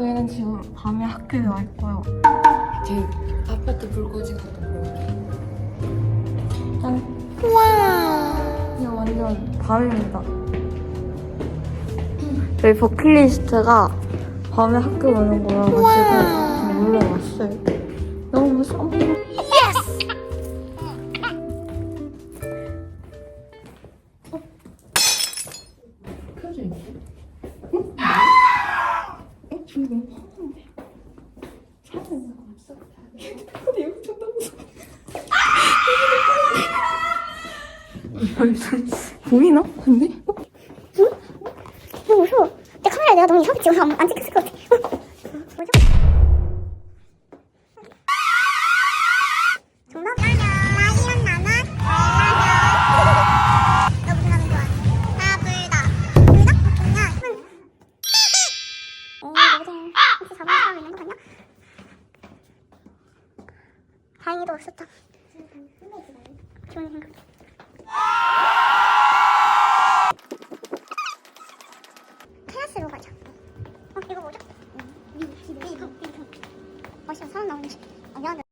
저희는 지금 밤에 학교에 와 있고요. 제 아파트 불 꺼진 것도 짠. 와. 이거 완전 밤입니다. 저희 버킷리스트가 밤에 학교 오는 거여가지고 지금 놀러 왔어요. 너무 무서워. 켜져 있 네. 보이나? 근데? 너무 무서워. 내 카메라 내가 너무 이상하게 찍어서 안, 안 찍혔을 것 같아. 다행히도 없었다. 좋은 생각. 클래스로 가자. 어, 이거 뭐죠? 이거, 이거. 어, 지금 사람 나오는데. 아, 미안해.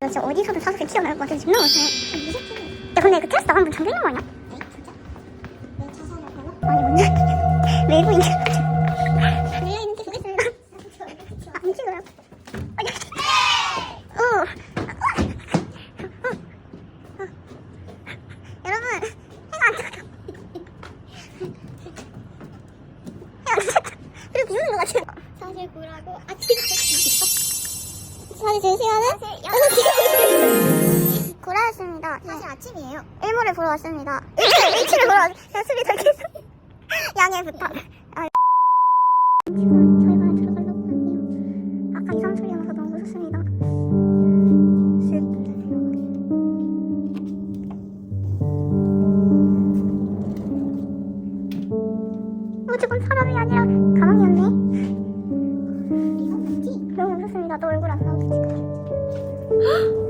나 진짜 어디서든 사석에 튀어나올 것 같아서 존나 무서워. 야, 근데 그 클래스 나가면 잠겨 있는 거 아니야? 아니, 뭔지. 외부인. 외부인 찍겠습니다. 안 찍어요. 아, 야. 어. 여러분, 해가 안 떠요. 해가 안 떠요. 같아요. 사실 구라고 아침에 사실 제 시간은 6시. 구라였습니다. 사실 아침이에요. 일몰을 보러 왔습니다. 일출, 일출을 보러 왔습니다. 술이 덜 깨서. 양해 부탁. 아, 지금 저희 반에 들어가려고 하는데요. 아까 이상한 소리가 나서 너무 무섭습니다. 쓱. 무조건 사람이 아니라 가망이었네. 너무 무섭습니다. 너 얼굴 안 나오게